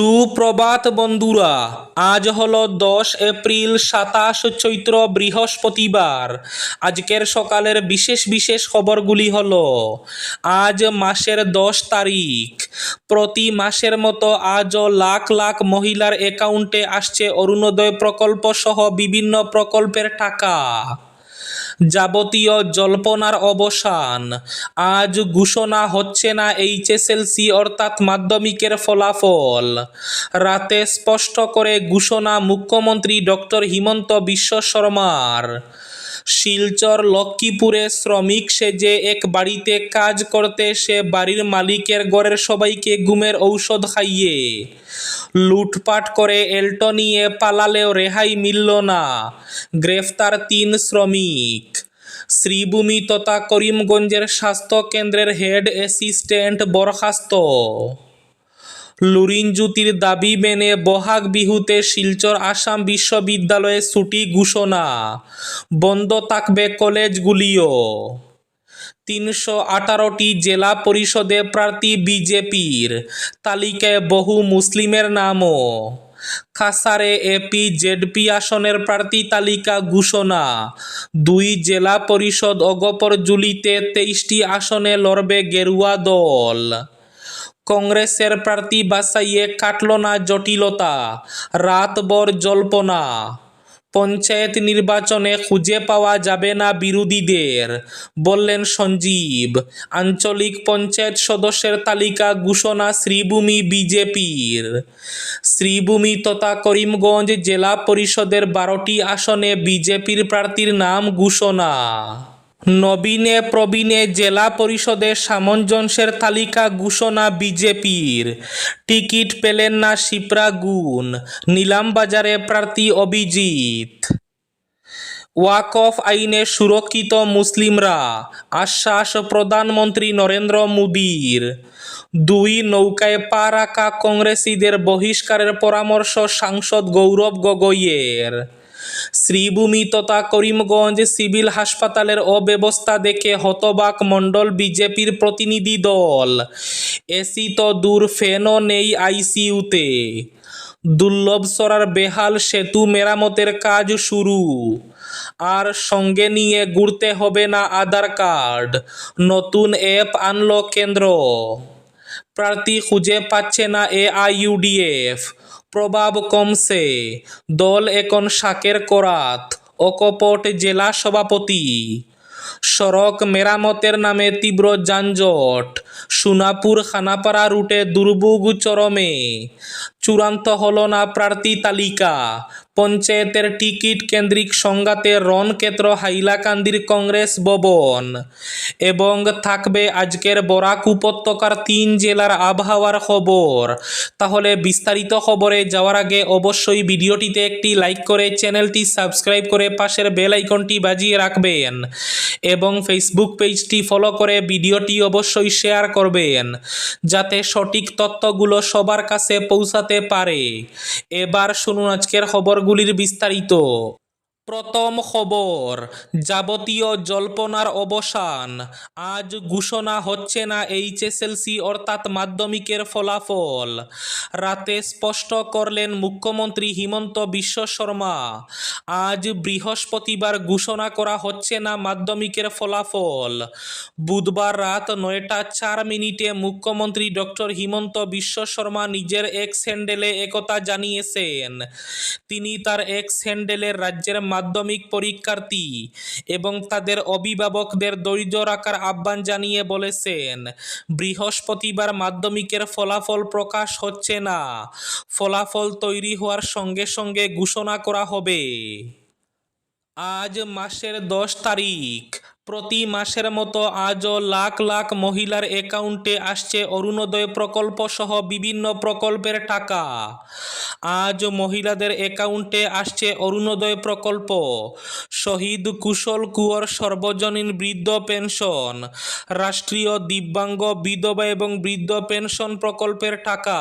সুপ্রভাত বন্ধুরা, আজ হল দশ এপ্রিল সাতাশ চৈত্র বৃহস্পতিবার। আজকের সকালের বিশেষ বিশেষ খবরগুলি হল, আজ মাসের দশ তারিখ। প্রতি মাসের মতো আজও লাখ লাখ মহিলার অ্যাকাউন্টে আসছে অরুণোদয় প্রকল্প সহ বিভিন্ন প্রকল্পের টাকা। যাবতীয় জল্পনার অবসান। আজ ঘোষণা হচ্ছে না এইচএসএলসি অর্থাৎ মাধ্যমিকের ফলাফল। রাতে স্পষ্ট করে ঘোষণা মুখ্যমন্ত্রী ডক্টর হিমন্ত বিশ্ব শর্মার। শিলচর লক্ষ্মীপুরে শ্রমিক সেজে এক বাড়িতে কাজ করতে সে বাড়ির মালিকের ঘরের সবাইকে ঘুমের ঔষধ খাইয়ে। লুটপাট করে এল্টো নিয়ে পালালেও রেহাই মিলল না। গ্রেফতার তিন শ্রমিক। শ্রীভূমি তথা করিমগঞ্জের স্বাস্থ্য কেন্দ্রের হেড অ্যাসিস্ট্যান্ট বরখাস্ত। লুরিনজ্যোতির দাবি মেনে বহাগ বিহুতে শিলচর আসাম বিশ্ববিদ্যালয়ে ছুটি ঘোষণা। বন্ধ থাকবে কলেজগুলিও। তিনশো আঠারোটি জেলা পরিষদে প্রার্থী বিজেপির। তালিকায় বহু মুসলিমের নামও। কাসারে এপি জেডপি আসনের প্রার্থী তালিকা ঘোষণা। দুই জেলা পরিষদ অগপর জুলিতে তেইশটি আসনে লড়বে গেরুয়া দল। কংগ্রেসের প্রার্থী বাছাইয়ে কাটল না জটিলতা। রাতভর জল্পনা। পঞ্চায়েত নির্বাচনে খুঁজে পাওয়া যাবে না বিরোধীদের, বললেন সঞ্জীব। আঞ্চলিক পঞ্চায়েত সদস্যের তালিকা ঘোষণা শ্রীভূমি বিজেপির। শ্রীভূমি তথা করিমগঞ্জ জেলা পরিষদের বারোটি আসনে বিজেপির প্রার্থীর নাম ঘোষণা। নবীনে প্রবীণে জেলা পরিষদের সামঞ্জস্যের তালিকা ঘোষণা বিজেপির। টিকিট পেলেন না শিপ্রা গুণ নিলামবাজারে প্রার্থী অভিজিৎ। ওয়াকফ আইনে সুরক্ষিত মুসলিমরা, আশ্বাস প্রধানমন্ত্রী নরেন্দ্র মোদীর। দুই নৌকায় পা রাখা কংগ্রেসীদের বহিষ্কারের পরামর্শ সাংসদ গৌরব গগৈয়ের। শ্রীভূমি তথা করিমগঞ্জ সিভিল হাসপাতালের অব্যবস্থা দেখে হতবাক মণ্ডল বিজেপির প্রতিনিধি দল। এসি তো দূর, ফ্যানও নেই আইসিইউতে। দুর্লভ সরার বেহাল সেতু মেরামতের কাজ শুরু। আর সঙ্গে নিয়ে ঘুরতে হবে না আধার কার্ড। নতুন অ্যাপ আনলো কেন্দ্র। প্রার্থী খুঁজে পাচ্ছে না এআইইউডিএফ প্রভাব কমছে। দল এখন শাকের করাত, অকপট জেলা সভাপতি। সড়ক মেরামতের নামে তীব্র যানজট, সোনাপুর খানাপাড়া রুটে দুর্ভোগ চরমে। চূড়ান্ত হল না প্রার্থী তালিকা পঞ্চায়েতের টিকিট কেন্দ্রিক সংঘাতে রণক্ষেত্র হাইলাকান্দির কংগ্রেস ভবন। এবং থাকবে আজকের বরাক উপত্যকার তিন জেলার আবহাওয়ার খবর। তাহলে বিস্তারিত খবরে যাওয়ার আগে অবশ্যই ভিডিওটিতে একটি লাইক করে চ্যানেলটি সাবস্ক্রাইব করে পাশের বেল আইকনটি বাজিয়ে রাখবেন। এবং ফেসবুক পেজটি ফলো করে ভিডিওটি অবশ্যই শেয়ার করবেন। যাতে সঠিক তথ্যগুলো সবার কাছে পৌঁছাতে পারে। এবার শুনুন আজকের খবরগুলির বিস্তারিত প্রথম খবর, যাবতীয় জল্পনার অবসান। আজ ঘোষণা হচ্ছে না এইচএসএলসি অর্থাৎ মাধ্যমিকের ফলাফল। রাতে স্পষ্ট করলেন মুখ্যমন্ত্রী হিমন্ত বিশ্ব শর্মা। আজ বৃহস্পতিবার ঘোষণা করা হচ্ছে না মাধ্যমিকের ফলাফল। বুধবার রাত নয়টা চার মিনিটে মুখ্যমন্ত্রী ডক্টর হিমন্ত বিশ্ব শর্মা নিজের এক্স হ্যান্ডেলে একতা জানিয়েছেন। তিনি তার এক্স হ্যান্ডেলের রাজ্যের মাধ্যমিক পরীক্ষার্থী এবং তাদের অভিভাবকদের ধৈর্য রাখার আহ্বান জানিয়ে বলেছেন, বৃহস্পতিবার মাধ্যমিকের ফলাফল প্রকাশ হচ্ছে না। ফলাফল তৈরি হওয়ার সঙ্গে সঙ্গে ঘোষণা করা হবে। আজ মাসের দশ তারিখ। প্রতি মাসের মতো আজও লাখ লাখ মহিলার অ্যাকাউন্টে আসছে অরুণোদয় প্রকল্প সহ বিভিন্ন প্রকল্পের টাকা। আজ মহিলাদের অ্যাকাউন্টে আসছে অরুণোদয় প্রকল্প। শহীদ কুশল কুঁয়র সর্বজনীন বৃদ্ধ পেনশন। রাষ্ট্রীয় দিব্যাঙ্গ বিধবা এবং বৃদ্ধ পেনশন প্রকল্পের টাকা।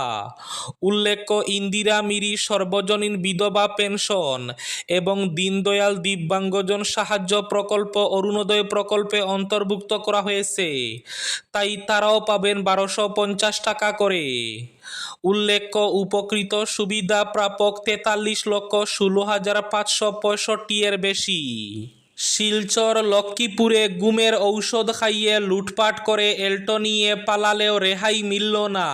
উল্লেখ্য, ইন্দিরা মিরি সর্বজনীন বিধবা পেনশন এবং দীনদয়াল দিব্যাঙ্গজন সাহায্য প্রকল্প অরুণোদয় প্রকল্পে অন্তর্ভুক্ত করা হয়েছে। তাই তারাও পাবেন বারোশো পঞ্চাশ টাকা করে। উল্লেখ্য, উপকৃত সুবিধা প্রাপক তেতাল্লিশ লক্ষ ষোলো হাজার পাঁচশো পঁয়ষট্টি এর বেশি। শিলচর, লক্ষ্মীপুরে গুমের ঔষধ খাইয়ে লুটপাট করে এল্টো নিয়ে পালালেও রেহাই মিলল না।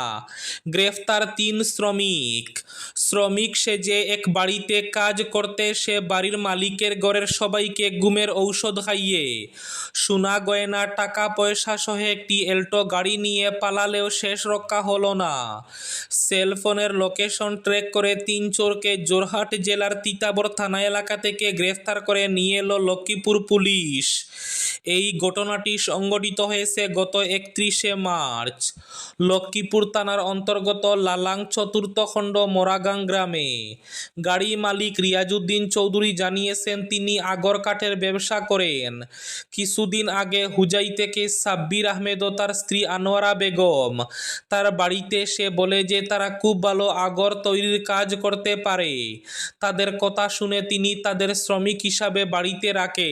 গ্রেফতার তিন শ্রমিক। শ্রমিক সেজে এক বাড়িতে কাজ করতে সে বাড়ির মালিকের ঘরের সবাইকে গুমের ঔষধ খাইয়ে। সোনা গয়না, টাকা পয়সা সহ একটি এল্টো গাড়ি নিয়ে পালালেও শেষ রক্ষা হলো না। সেলফোনের লোকেশন ট্র্যাক করে তিন চোরকে জোরহাট জেলার তিতাবর থানা এলাকা থেকে গ্রেফতার করে নিয়ে এলো লক্ষ্মীপুর পুলিশ। এই ঘটনাটি সংঘটিত হয়েছে গত একত্রিশে মার্চ লক্ষ্মীপুর থানার অন্তর্গত লালাং চতুর্থ খণ্ড মোরাগাং গ্রামে। গাড়ি মালিক রিয়াজুদ্দিন চৌধুরী জানিয়েছেন, তিনি আগর কাঠের ব্যবসা করেন। কিছুদিন আগে হুজাই থেকে সাব্বির আহমেদ ও তার স্ত্রী আনোয়ারা বেগম তার বাড়িতে এসে বলে যে তারা খুব ভালো আগর তৈরির কাজ করতে পারে। তাদের কথা শুনে তিনি তাদের শ্রমিক হিসাবে বাড়িতে রাখেন।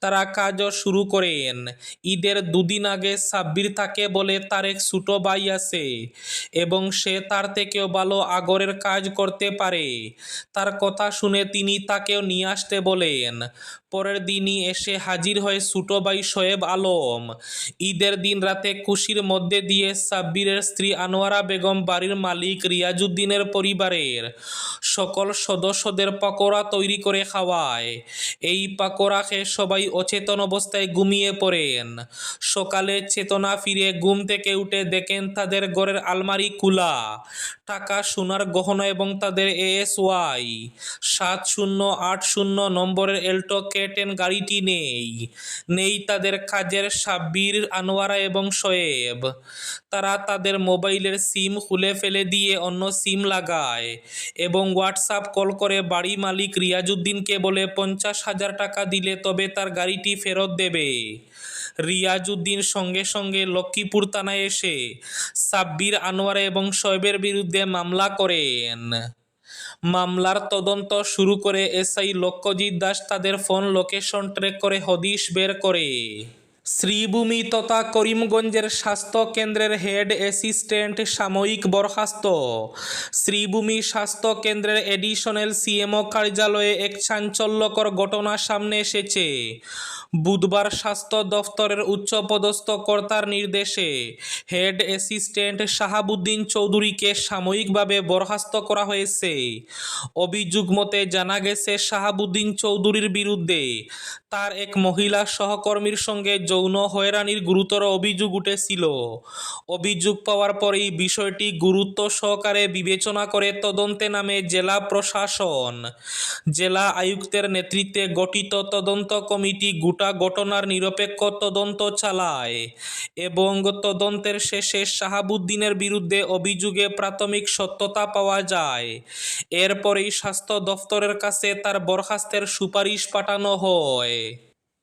তারা কাজও শুরু করেন। ঈদের দুদিন আগে সাব্বির তাকে বলে, তার এক ছোটো ভাই আছে এবং সে তার থেকেও ভালো আগরের কাজ করতে পারে। তার কথা শুনে তিনি তাকেও নিয়ে আসতে বলেন। পরের দিনই এসে হাজির হয় ছোটো ভাই শোয়েব আলম। ঈদের দিন রাতে খুশির মধ্যে দিয়ে সাব্বিরের স্ত্রী আনোয়ারা বেগম, বাড়ির মালিক রিয়াজুদ্দিনের পরিবারের সকল সদস্যদের পাকোড়া তৈরি করে খাওয়ায়। এই পাকোড়া খেয়ে সবাই অচেতন অবস্থায় ঘুমিয়ে পড়েন। সকালে চেতনা ফিরে ঘুম থেকে উঠে দেখেন তাদের ঘরের আলমারি খোলা। টাকা, সোনার গহনা এবং তাদের এএসওয়াই সাত শূন্য আট শূন্য নম্বরের এল্টো কে টেন গাড়িটি নেই। নেই তাদের কাজের সাব্বির, আনোয়ারা এবং শোয়েব। তারা তাদের মোবাইলের সিম খুলে ফেলে দিয়ে অন্য সিম লাগায় এবং হোয়াটসঅ্যাপ কল করে বাড়ি মালিক রিয়াজউদ্দিনকে বলে পঞ্চাশ হাজার টাকা দিলে তবে তার গাড়িটি ফেরত দেবে। রিয়াজউদ্দিন সঙ্গে সঙ্গে লক্ষ্মীপুর থানায় এসে সাব্বির, আনোয়ারা এবং শোয়েবের বিরুদ্ধে মামলা করেন। মামলার তদন্ত শুরু করে এসআই লক্ষ্যজিৎ দাস তাদের ফোন লোকেশন ট্র্যাক করে হদিশ বের করে। শ্রীভূমি তথা করিমগঞ্জের স্বাস্থ্য কেন্দ্রের হেড অ্যাসিস্ট্যান্ট সাময়িক বরখাস্ত। শ্রীভূমি স্বাস্থ্য কেন্দ্রের এডিশনাল সিএমও কার্যালয়ে এক চাঞ্চল্যকর ঘটনা সামনে এসেছে। বুধবার স্বাস্থ্য দফতরের উচ্চপদস্থ কর্তার নির্দেশে হেড অ্যাসিস্ট্যান্ট শাহাবুদ্দিন চৌধুরীকে সাময়িকভাবে বরখাস্ত করা হয়েছে। অভিযোগ মতে জানা গেছে, শাহাবুদ্দিন চৌধুরীর বিরুদ্ধে তার এক মহিলা সহকর্মীর সঙ্গে যৌন হয়রানির গুরুতর অভিযোগ উঠেছিল। অভিযোগ পাওয়ার পরেই বিষয়টি গুরুত্ব সহকারে বিবেচনা করে তদন্তে নামে জেলা প্রশাসন। জেলা আয়ুক্তের নেতৃত্বে গঠিত তদন্ত কমিটি গোটা ঘটনার নিরপেক্ষ তদন্ত চালায় এবং তদন্তের শেষে শাহাবুদ্দিনের বিরুদ্ধে অভিযোগে প্রাথমিক সত্যতা পাওয়া যায়। এরপরেই স্বাস্থ্য দফতরের কাছে তার বরখাস্তের সুপারিশ পাঠানো হয়।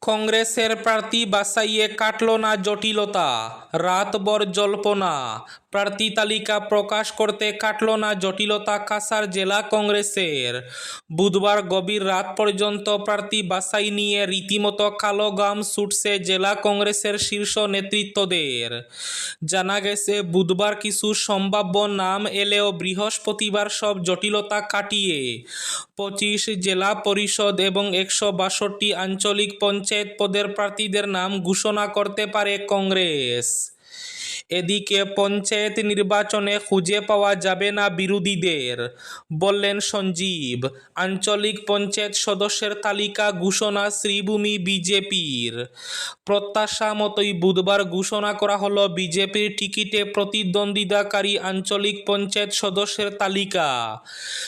কংগ্রেসের প্রার্থী বাসাইয়ে কাটল না জটিলতা। রাতভর জল্পনা। প্রার্থী তালিকা প্রকাশ করতে কাটল না জটিলতা কাসার জেলা কংগ্রেসের। বুধবার গভীর রাত পর্যন্ত প্রার্থী বাসাই নিয়ে রীতিমতো কালো গাম ছুটছে জেলা কংগ্রেসের শীর্ষ নেতৃত্বদের। জানা গেছে, বুধবার কিছু সম্ভাব্য নাম এলেও বৃহস্পতিবার সব জটিলতা কাটিয়ে পঁচিশ জেলা পরিষদ এবং একশো বাষট্টি আঞ্চলিক পঞ্চায়েত পদের প্রার্থীদের নাম ঘোষণা করতে পারে কংগ্রেস। এদিকে পঞ্চায়েত নির্বাচনে খুঁজে পাওয়া যাবে না বিরোধীদের, বললেন সঞ্জীব। আঞ্চলিক পঞ্চায়েত সদস্যের তালিকা ঘোষণা শ্রীভূমি বিজেপির। প্রত্যাশা মতোই বুধবার ঘোষণা করা হলো বিজেপির টিকিটে প্রতিদ্বন্দ্বিতাকারী আঞ্চলিক পঞ্চায়েত সদস্যের তালিকা।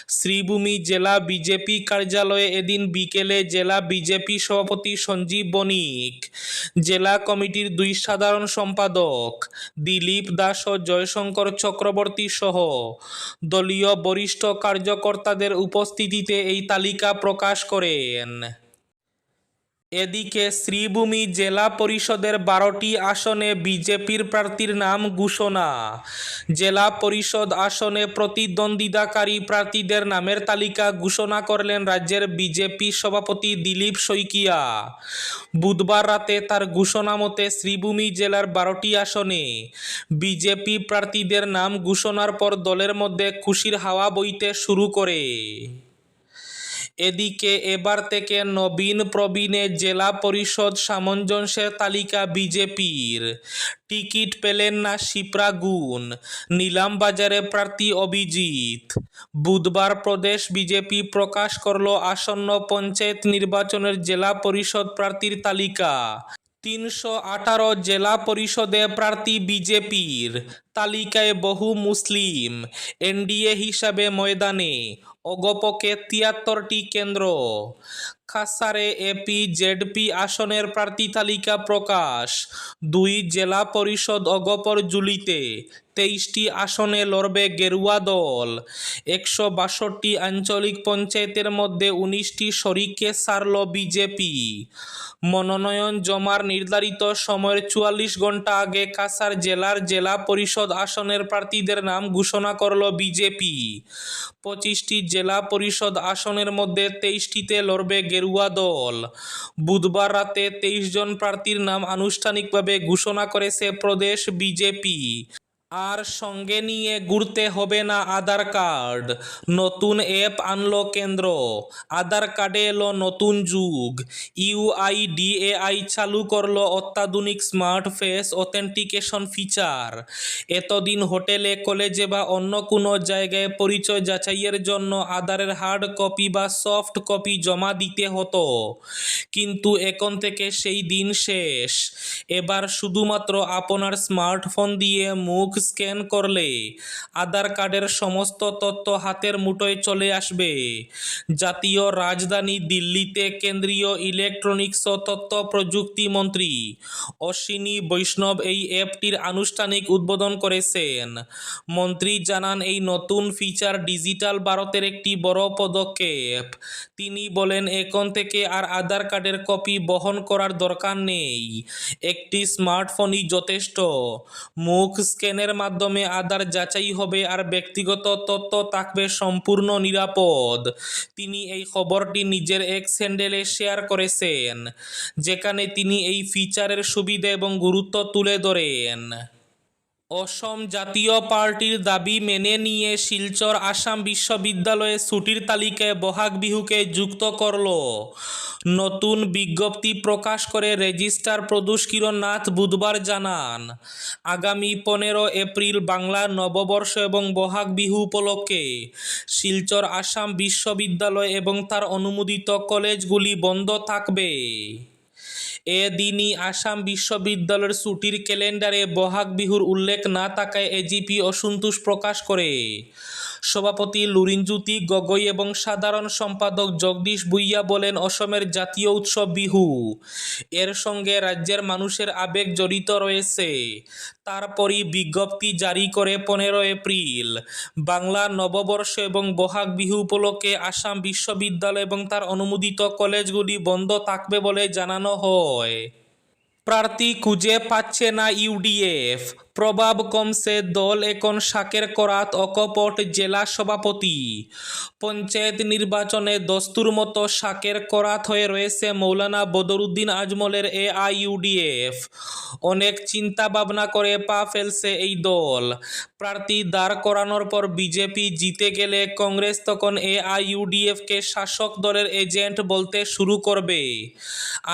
শ্রীভূমি জেলা বিজেপি কার্যালয়ে এদিন বিকেলে জেলা বিজেপি সভাপতি সঞ্জীব বণিক, জেলা কমিটির দুই সাধারণ সম্পাদক দিলীপ দাস ও জয়শঙ্কর চক্রবর্তী সহ দলীয় বরিষ্ঠ কার্যকর্তাদের উপস্থিতিতে এই তালিকা প্রকাশ করেন। এদিকে শ্রীভূমি জেলা পরিষদের বারোটি আসনে বিজেপির প্রার্থীর নাম ঘোষণা। জেলা পরিষদ আসনে প্রতিদ্বন্দ্বিতাকারী প্রার্থীদের নামের তালিকা ঘোষণা করলেন রাজ্যের বিজেপি সভাপতি দিলীপ শইকিয়া। বুধবার রাতে তার ঘোষণা মতে শ্রীভূমি জেলার বারোটি আসনে বিজেপি প্রার্থীদের নাম ঘোষণার পর দলের মধ্যে খুশির হাওয়া বইতে শুরু করে। এদিকে এবার থেকে নবীন প্রবীণে জেলা পরিষদ সামঞ্জস্যের তালিকা বিজেপির। টিকিট পেলেন না শিপ্রা গুণ নিলামবাজারে প্রার্থী অভিজিৎ। বুধবার প্রদেশ বিজেপি প্রকাশ করল আসন্ন পঞ্চায়েত নির্বাচনের জেলা পরিষদ প্রার্থীর তালিকা। তিনশো আঠারো জেলা পরিষদে প্রার্থী বিজেপির। তালিকায় বহু মুসলিম, এনডিএ হিসাবে ময়দানে, অগপকে তিয়াত্তরটি কেন্দ্র। খাসারে এপি, জেডপি আসনের প্রার্থী তালিকা প্রকাশ। দুই জেলা পরিষদ অগপর জুলিতে তেইশটি আসনে লড়বে গেরুয়া দল। একশো বাষট্টি আঞ্চলিক পঞ্চায়েতের মধ্যে উনিশটি শরিককে সারল বিজেপি। মনোনয়ন জমার নির্ধারিত সময়ের চুয়াল্লিশ ঘণ্টা আগে কাসার জেলার জেলা পরিষদ আসনের প্রার্থীদের নাম ঘোষণা করল বিজেপি। পঁচিশটি জেলা পরিষদ আসনের মধ্যে তেইশটিতে লড়বে গেরুয়া দল। বুধবার রাতে তেইশ জন প্রার্থীর নাম আনুষ্ঠানিকভাবে ঘোষণা করেছে প্রদেশ বিজেপি। আর সঙ্গে নিয়ে ঘুরতে হবে না আধার কার্ড। নতুন অ্যাপ আনলো কেন্দ্র। আধার কার্ডে এলো নতুন যুগ। ইউআইডিএআই চালু করল অত্যাধুনিক স্মার্ট ফেস অথেন্টিকেশন ফিচার। এতদিন হোটেলে, কলেজে বা অন্য কোনো জায়গায় পরিচয় যাচাইয়ের জন্য আধারের হার্ড কপি বা সফট কপি জমা দিতে হতো। কিন্তু এখন থেকে সেই দিন শেষ। এবার শুধুমাত্র আপনার স্মার্টফোন দিয়ে মুখ স্ক্যান করলে আধার কার্ডের সমস্ত তথ্য হাতের মুঠোয় চলে আসবে। জাতীয় রাজধানী দিল্লিতে কেন্দ্রীয় ইলেকট্রনিক্স ও তথ্য প্রযুক্তি মন্ত্রী অশ্বিনী বৈষ্ণব এই অ্যাপটির আনুষ্ঠানিক উদ্বোধন করেছেন। মন্ত্রী জানান, এই নতুন ফিচার ডিজিটাল ভারতের একটি বড় পদক্ষেপ। তিনি বলেন, এখন থেকে আর আধার কার্ডের কপি বহন করার দরকার নেই। একটি স্মার্টফোনই যথেষ্ট। মুখ স্ক্যানের মাধ্যমে আধার যাচাই হবে আর ব্যক্তিগত তথ্য থাকবে সম্পূর্ণ নিরাপদ। তিনি এই খবরটি নিজের এক স্যান্ডেলে শেয়ার করেছেন, যেখানে তিনি এই ফিচারের সুবিধা এবং গুরুত্ব তুলে ধরেন। অসম জাতীয় পার্টির দাবি মেনে নিয়ে শিলচর আসাম বিশ্ববিদ্যালয়ে ছুটির তালিকায় বহাগ বিহুকে যুক্ত করল। নতুন বিজ্ঞপ্তি প্রকাশ করে রেজিস্ট্রার প্রদোষ কিরণ নাথ বুধবার জানান, আগামী পনেরো এপ্রিল বাংলা নববর্ষ এবং বহাগ বিহু উপলক্ষে শিলচর আসাম বিশ্ববিদ্যালয় এবং তার অনুমোদিত কলেজগুলি বন্ধ থাকবে। এদিনই আসাম বিশ্ববিদ্যালয়ের ছুটির ক্যালেন্ডারে বহাগ বিহুর উল্লেখ না থাকায় এজিপি অসন্তোষ প্রকাশ করে। সভাপতি লুরিনজ্যোতি গগৈ এবং সাধারণ সম্পাদক জগদীশ ভুইয়া বলেন, অসমের জাতীয় উৎসব বিহু। এর সঙ্গে রাজ্যের মানুষের আবেগ জড়িত রয়েছে। তারপরই বিজ্ঞপ্তি জারি করে পনেরো এপ্রিল। বাংলা নববর্ষ এবং বহাগ বিহু উপলক্ষে আসাম বিশ্ববিদ্যালয় এবং তার অনুমোদিত কলেজগুলি বন্ধ থাকবে বলে জানানো হয়। প্রার্থী খুঁজে পাচ্ছে না ইউডিএফ। প্রভাব কমছে দল এখন শাকের করাত অকপট জেলা সভাপতি। পঞ্চায়েত নির্বাচনে দস্তুর মতো শাকের করাত হয়ে রয়েছে মৌলানা বদরুদ্দিন আজমলের এ এআইইউডিএফ। অনেক চিন্তা ভাবনা করে পা ফেলছে এই দল। প্রার্থী দাঁড় করানোর পর বিজেপি জিতে গেলে কংগ্রেস তখন এ এআইইউডিএফকে শাসক দলের এজেন্ট বলতে শুরু করবে।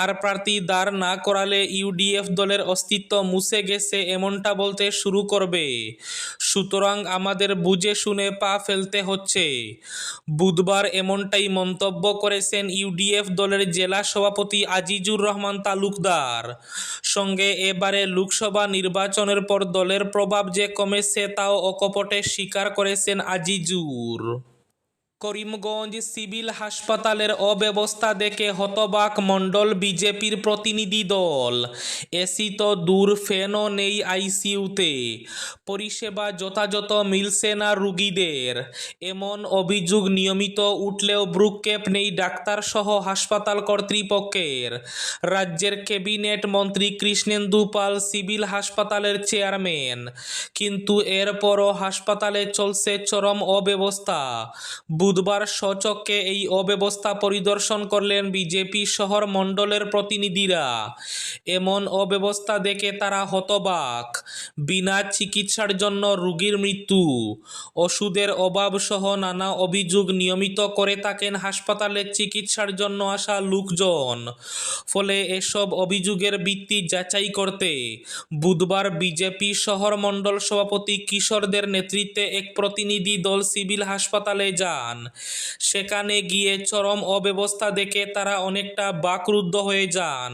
আর প্রার্থী দাঁড় না করালে ইউডিএফ দলের অস্তিত্ব মুছে গেছে এমনটা বলতে শুরু করবে। সুতরাং আমাদের বুঝে শুনে পা ফেলতে হচ্ছে। বুধবার এমনটাই মন্তব্য করেছেন ইউডিএফ দলের জেলা সভাপতি আজিজুর রহমান তালুকদার। সঙ্গে এবারে লোকসভা নির্বাচনের পর দলের প্রভাব যে কমেছে তাও অকপটে স্বীকার করেছেন আজিজুর। করিমগঞ্জ সিভিল হাসপাতালের অব্যবস্থা দেখে হতবাক মণ্ডল বিজেপির প্রতিনিধি দল। এসি তো দূর, ফ্যানও নেই আইসিইউতে পরিষেবা যথাযথ মিলছে না রুগীদের। এমন অভিযোগ নিয়মিত উঠলেও ব্রুককেপ নেই ডাক্তারসহ হাসপাতাল কর্তৃপক্ষের। রাজ্যের ক্যাবিনেট মন্ত্রী কৃষ্ণেন্দু পাল সিভিল হাসপাতালের চেয়ারম্যান। কিন্তু এরপরও হাসপাতালে চলছে চরম অব্যবস্থা। বুধবার সচক্ষে এই অব্যবস্থা পরিদর্শন করলেন বিজেপি শহর মণ্ডলের প্রতিনিধিরা। এমন অব্যবস্থা দেখে তারা হতবাক। বিনা চিকিৎসার জন্য রোগীর মৃত্যু। ওষুধের অভাব সহ নানা অভিযোগ নিয়মিত করে থাকেন হাসপাতালে চিকিৎসার জন্য আসা লোকজন। ফলে এসব অভিযোগের ভিত্তি যাচাই করতে বুধবার বিজেপি শহর মণ্ডল সভাপতি কিশোরদের নেতৃত্বে এক প্রতিনিধি দল সিভিল হাসপাতালে যান। সেখানে গিয়ে চরম অব্যবস্থা দেখে তারা অনেকটা বাকরুদ্ধ হয়ে যান।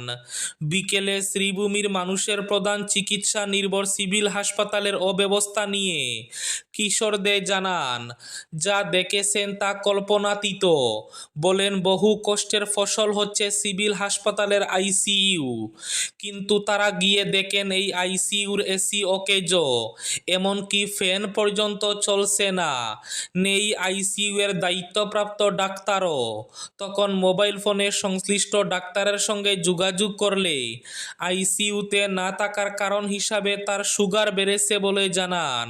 বিকেলে শ্রীভূমির মানুষের প্রধান চিকিৎসা নির্ভর সিভিল হাসপাতালের অব্যবস্থা নিয়ে কিশোর দে জানান, যা দেখেছেন তা কল্পনাতীত। বলেন, বহু কষ্টের ফসল হচ্ছে সিভিল হাসপাতালের আইসিইউ। কিন্তু তারা গিয়ে দেখেন এই আইসিইউর এসি অকেজ। এমনকি ফ্যান পর্যন্ত চলছে না। নেই আইসিইউ এর দায়িত্বপ্রাপ্ত ডাক্তারও। তখন মোবাইল ফোনে সংশ্লিষ্ট ডাক্তারের সঙ্গে যোগাযোগ করলে আইসিইউতে না থাকার কারণ হিসাবে তার সুগার বেড়েছে বলে জানান।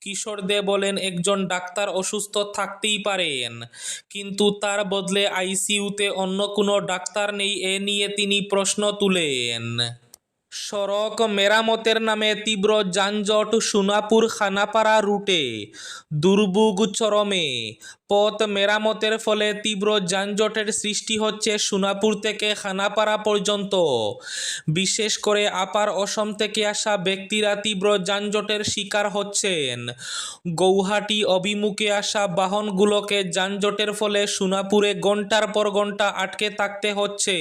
কিশোর দে বলেন, একজন ডাক্তার অসুস্থ থাকতেই পারেন। কিন্তু তার বদলে আইসিইউতে অন্য কোনো ডাক্তার নেই, এ নিয়ে তিনি প্রশ্ন তুলেন। সড়ক মেরামতের নামে তীব্র যানজট সোনাপুর খানাপাড়া রুটে, দুর্ভোগ চরমে। পথ মেরামতের ফলে তীব্র যানজটের সৃষ্টি হচ্ছে সোনাপুর থেকে খানাপাড়া পর্যন্ত। বিশেষ করে আপার অসম থেকে আসা ব্যক্তিরা তীব্র যানজটের শিকার হচ্ছেন। গৌহাটি অভিমুখে আসা বাহনগুলোকে যানজটের ফলে সোনাপুরে ঘণ্টার পর ঘণ্টা আটকে থাকতে হচ্ছে।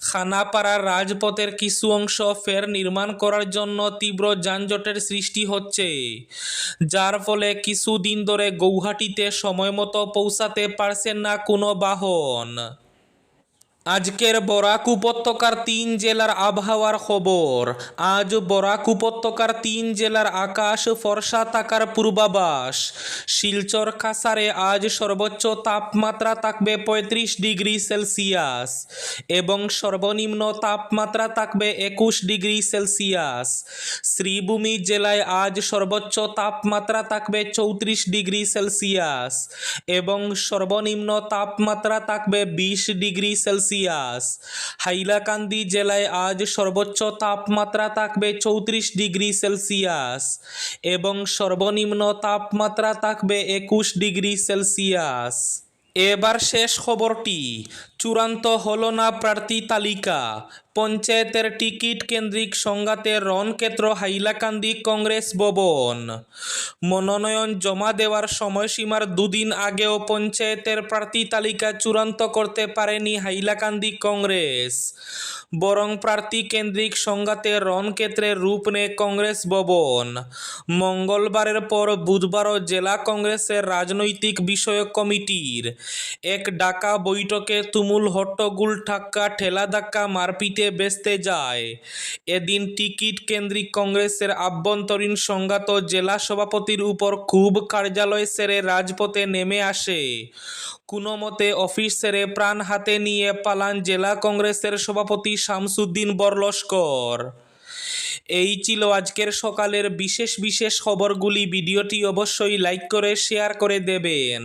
খানাপাড়ার রাজপথের কিছু অংশ ফের নির্মাণ করার জন্য তীব্র যানজটের সৃষ্টি হচ্ছে। যার ফলে কিছুদিন ধরে গৌহাটিতে সময় মতো পৌঁছাতে পারছেন না কোনো বাহন। আজকের বরাক উপত্যকার তিন জেলার আবহাওয়ার খবর। আজ বরাক উপত্যকার তিন জেলার আকাশ ফর্সা থাকার পূর্বাভাস। শিলচর কাসারে আজ সর্বোচ্চ তাপমাত্রা থাকবে পঁয়ত্রিশ ডিগ্রি সেলসিয়াস এবং সর্বনিম্ন তাপমাত্রা থাকবে একুশ ডিগ্রি সেলসিয়াস। শ্রীভূমি জেলায় আজ সর্বোচ্চ তাপমাত্রা থাকবে চৌত্রিশ ডিগ্রি সেলসিয়াস এবং সর্বনিম্ন তাপমাত্রা থাকবে বিশ ডিগ্রি সেলসিয়াস। হাইলাকান্দি জেলায় আজ সর্বোচ্চ তাপমাত্রা থাকবে চৌত্রিশ ডিগ্রি সেলসিয়াস এবং সর্বনিম্ন তাপমাত্রা থাকবে একুশ ডিগ্রি সেলসিয়াস। এবার শেষ খবরটি। চূড়ান্ত হল না প্রার্থী তালিকা। পঞ্চায়েতের টিকিট কেন্দ্রিক সংঘাতে রণক্ষেত্র, হাইলাকান্দি কংগ্রেস ভবন। মনোনয়ন জমা দেওয়ার সময়সীমার দুদিন আগেও পঞ্চায়েতের প্রার্থী তালিকা চূড়ান্ত করতে পারেনি হাইলাকান্দি কংগ্রেস। বরং প্রার্থী কেন্দ্রিক সংঘাতে রণক্ষেত্রে রূপ নেয় কংগ্রেস ভবন। মঙ্গলবারের পর বুধবারও জেলা কংগ্রেসের রাজনৈতিক বিষয়ক কমিটির এক ডাকা বৈঠকে তুমুল হট্টগোল ঠাক্কা ঠেলা ধাক্কা মারপিটে বেসতে যায়। এদিন টিকিট কেন্দ্রিক কংগ্রেসের আভ্যন্তরীণ সংঘাত জেলা সভাপতির উপর খুব কার্যালয় সেরে রাজপথে নেমে আসে। কোনো মতে অফিস সেরে প্রাণ হাতে নিয়ে পালান জেলা কংগ্রেসের সভাপতি শামসুদ্দিন বরলস্কর। এই ছিল আজকের সকালের বিশেষ বিশেষ খবরগুলি। ভিডিওটি অবশ্যই লাইক করে, শেয়ার করে দেবেন।